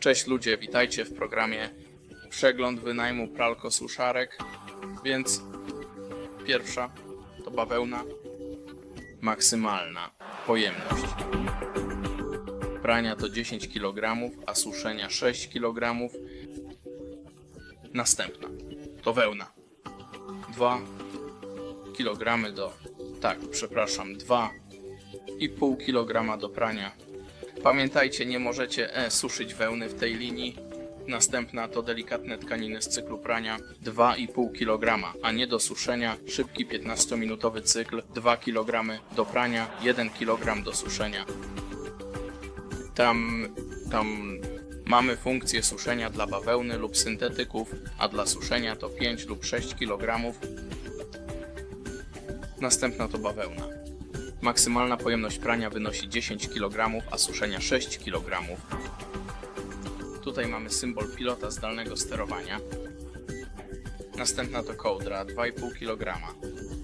Cześć ludzie, witajcie w programie Przegląd wynajmu pralko-suszarek. Więc pierwsza to bawełna. Maksymalna pojemność prania to 10 kg, a suszenia 6 kg. Następna to wełna. 2 kg do. Tak, przepraszam, 2,5 kg do prania. Pamiętajcie, nie możecie e, suszyć wełny w tej linii. Następna to delikatne tkaniny z cyklu prania 2,5 kg, a nie do suszenia. Szybki 15-minutowy cykl 2 kg do prania, 1 kg do suszenia. Tam, tam mamy funkcję suszenia dla bawełny lub syntetyków, a dla suszenia to 5 lub 6 kg. Następna to bawełna. Maksymalna pojemność prania wynosi 10 kg, a suszenia 6 kg. Tutaj mamy symbol pilota zdalnego sterowania. Następna to kołdra 2,5 kg.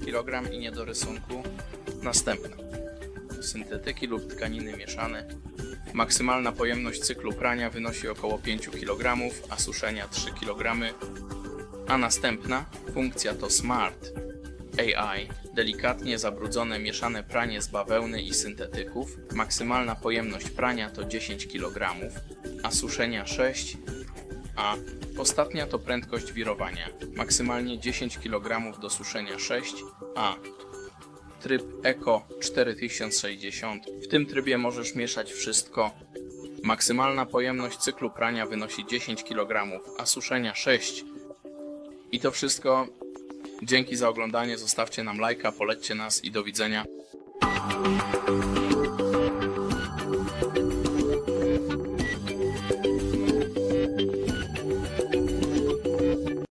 Kilogram i nie do rysunku. Następna. Syntetyki lub tkaniny mieszane. Maksymalna pojemność cyklu prania wynosi około 5 kg, a suszenia 3 kg. A następna funkcja to Smart AI, delikatnie zabrudzone mieszane pranie z bawełny i syntetyków. Maksymalna pojemność prania to 10 kg, a suszenia 6 a ostatnia to prędkość wirowania. Maksymalnie 10 kg do suszenia 6 a tryb Eco 4060. W tym trybie możesz mieszać wszystko. Maksymalna pojemność cyklu prania wynosi 10 kg, a suszenia 6. I to wszystko. Dzięki za oglądanie. Zostawcie nam lajka, polećcie nas i do widzenia.